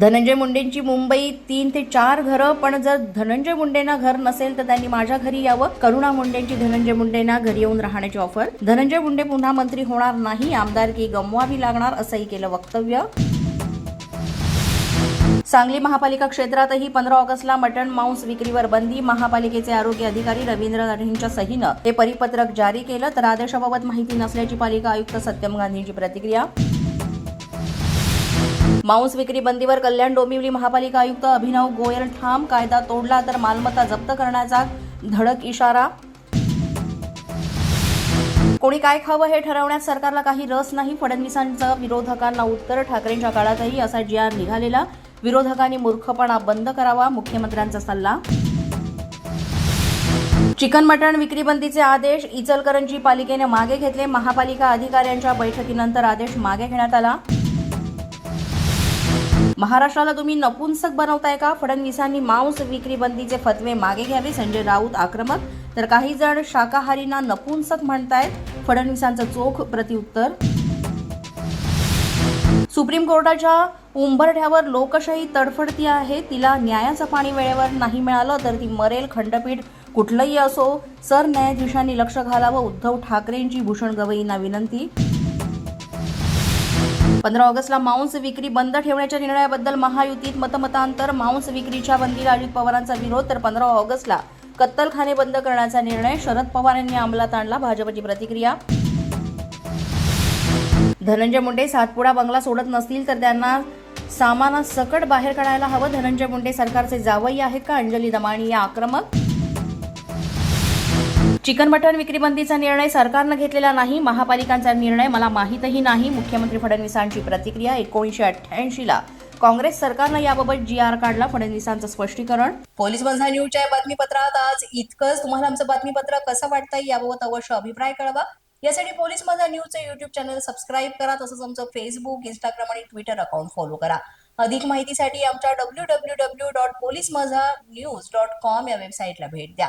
धनंजय मुंडेंची मुंबई तीन ते चार घरं पण जर धनंजय मुंडेंना घर नसेल तर त्यांनी माझ्या घरी यावं. करुणा मुंडेंची धनंजय मुंडेंना घरी येऊन राहण्याची ऑफर. धनंजय मुंडे पुन्हा मंत्री होणार नाही आमदारकी गमवावी लागणार असंही केलं वक्तव्य. सांगली महापालिका क्षेत्रातही पंधरा ऑगस्टला मटण मांस विक्रीवर बंदी. महापालिकेचे आरोग्य अधिकारी रवींद्र गांधींच्या सहीनं हे परिपत्रक जारी केलं तर आदेशाबाबत माहिती नसल्याची पालिका आयुक्त सत्यम गांधींची प्रतिक्रिया. मांस विक्री बंदीवर कल्याण डोंबिवली महापालिका आयुक्त अभिनव गोयल ठाम. कायदा तोडला तर मालमत्ता जप्त करण्याचा धडक इशारा. कोणी काय खावं हे ठरवण्यात सरकारला काही रस नाही. फडणवीसांचं विरोधकांना उत्तर ठाकरेंच्या काळातही असा जी आर निघालेला. विरोधकांनी मूर्खपणा बंद करावा मुख्यमंत्र्यांचा सल्ला. चिकन मटण विक्री बंदीचे आदेश इचलकरंजी पालिकेने मागे घेतले. महापालिका अधिकाऱ्यांच्या बैठकीनंतर आदेश मागे घेण्यात आला. महाराष्ट्राला तुम्ही नपुंसक बनवताय का? फडणवीसांनी मांस विक्री बंदीचे फतवे मागे घ्यावे संजय राऊत आक्रमक. तर काही जण शाकाहारींना नपुंसक म्हणतायत. फडणवीसांचं चोख प्रतिउत्तर सुप्रीम कोर्टाच्या उंबरठ्यावर लोकशाही तडफडती आहे. तिला न्यायाचं पाणी वेळेवर नाही मिळालं तर ती मरेल. खंडपीठ कुठलंही असो सरन्यायाधीशांनी लक्ष घालावं. उद्धव ठाकरेंची भूषण गवईंना विनंती. पंधरा ऑगस्टला मांस विक्री बंद ठेवण्याच्या निर्णयाबद्दल महायुतीत मतमतांतर मांस विक्रीच्या बंदीला अजित पवारांचा विरोध तर पंधरा ऑगस्टला कत्तलखाने बंद करण्याचा निर्णय शरद पवार यांनी अंमलात आणला. भाजपची प्रतिक्रिया? धनंजय मुंडे सातपुडा बंगला सोडत नसतील तर त्यांना सामानासकट बाहेर काढायला हवं. धनंजय मुंडे सरकारचे जावई आहेत का? अंजली दमाणी या आक्रमक चिकन मटण विक्री बंदीचा निर्णय सरकारनं घेतलेला नाही महापालिकांचा निर्णय मला माहीतही नाही मुख्यमंत्री फडणवीसांची प्रतिक्रिया एकोणीसशे अठ्ठ्याऐंशीला. काँग्रेस सरकारनं याबाबत जी आर काढला फडणवीसांचं स्पष्टीकरण. पोलीस बंधा न्यूजच्या बातमीपत्रात आज इतकंच. तुम्हाला आमचं बातमीपत्र कसं वाटतंय याबाबत अवश्य अभिप्राय कळवा. यासाठी पोलीस माझा न्यूजचं युट्यूब चॅनल सबस्क्राईब करा तसंच आमचं फेसबुक इंस्टाग्राम आणि ट्विटर अकाउंट फॉलो करा. अधिक माहितीसाठी आमच्या W W W dot police माझा न्यूज डॉट कॉम या वेबसाईटला भेट द्या.